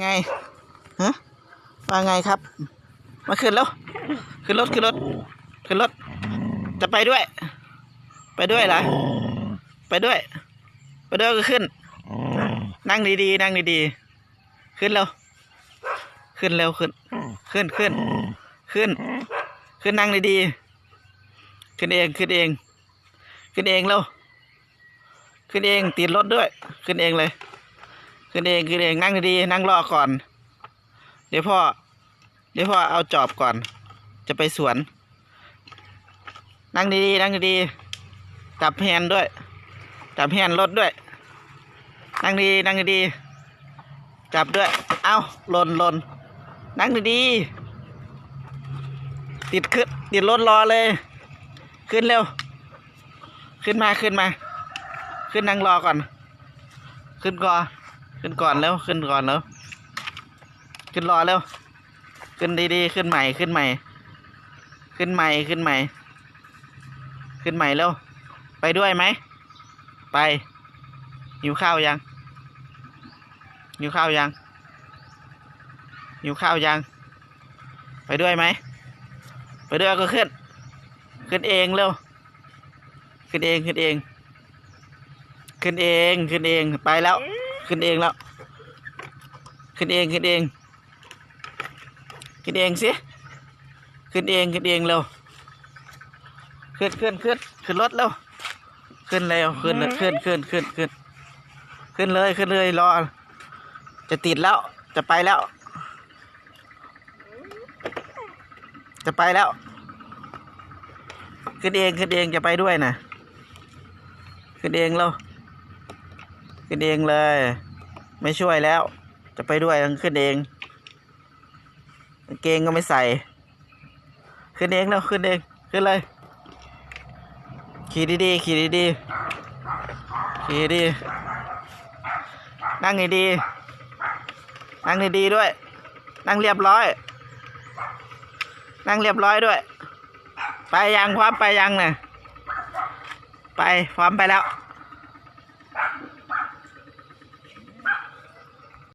ไงฮะว่าไงครับ มาขึ้นแล้วขึ้นรถขึ้นรถขึ้นรถจะไปด้วย ไปด้วยเหรอไปด้วย ไปด้วยก็ขึ้น นั่งดีๆนั่งดีๆขึ้นเร็วขึ้นเร็วขึ้น ขึ้นขึ้น ขึ้น ขึ้นนั่งดีๆขึ้นเองขึ้นเอง ขึ้นเองเร็วขึ้นเองติดรถด้วย ขึ้นเองเลย ขึ้นเองขึ้นเองนั่งดีๆนั่งรอก่อน เดี๋ยวพ่อ เดี๋ยวพ่อเอาจอบก่อน จะไปสวน นั่งดีๆนั่งดีๆจับแฮนด์ด้วยจับแฮนรถด้วย นั่งดีๆนั่งดีจับด้วย เอาหล่นหล่นนั่งดีๆติดขึ้นติดรถรอเลย ขึ้นเร็ว ขึ้นมาขึ้นมา ขึ้นนั่งรอก่อน ขึ้นก่อน ขึ้นก่อนแล้วขึ้นก่อนแล้วขึ้นรอแล้ว ขึ้นดีๆขึ้นใหม่ขึ้นใหม่ ขึ้นใหม่ขึ้นใหม่ ขึ้นใหม่แล้ว ไปด้วยไหม ไปหิวข้าวยังหิวข้าวยังหิวข้าวยัง ไปด้วยไหม ไปด้วยก็ขึ้น ขึ้นเองเร็ว ขึ้นเองขึ้นเอง ขึ้นเองขึ้นเองไปแล้ว ขึ้นเองแล้ว ขึ้นเองขึ้นเอง ขึ้นเองสิขึ้นเองขึ้นเองเร็วขึ้นขึ้นขึ้นขึ้นรถเร็วขึ้นเร็วขึ้นขึ้นขึ้นขึ้นขึ้นขึ้นเลยขึ้นเลยรอ จะติดแล้วจะไปแล้ว จะไปแล้ว ขึ้นเองขึ้นเองจะไปด้วยนะขึ้นเองแล้ว ขึ้นเองเลย ไม่ช่วยแล้ว จะไปด้วยต้องขึ้นเองเกงก็ไม่ใส่ ขึ้นเองแล้วขึ้นเองขึ้นเลย ขี่ดีๆขี่ดีๆขี่ดีนั่งดีๆนั่งดีๆด้วย นั่งเรียบร้อย นั่งเรียบร้อยด้วย ไปยังความไปยังเนี่ยไปพร้อมไปแล้ว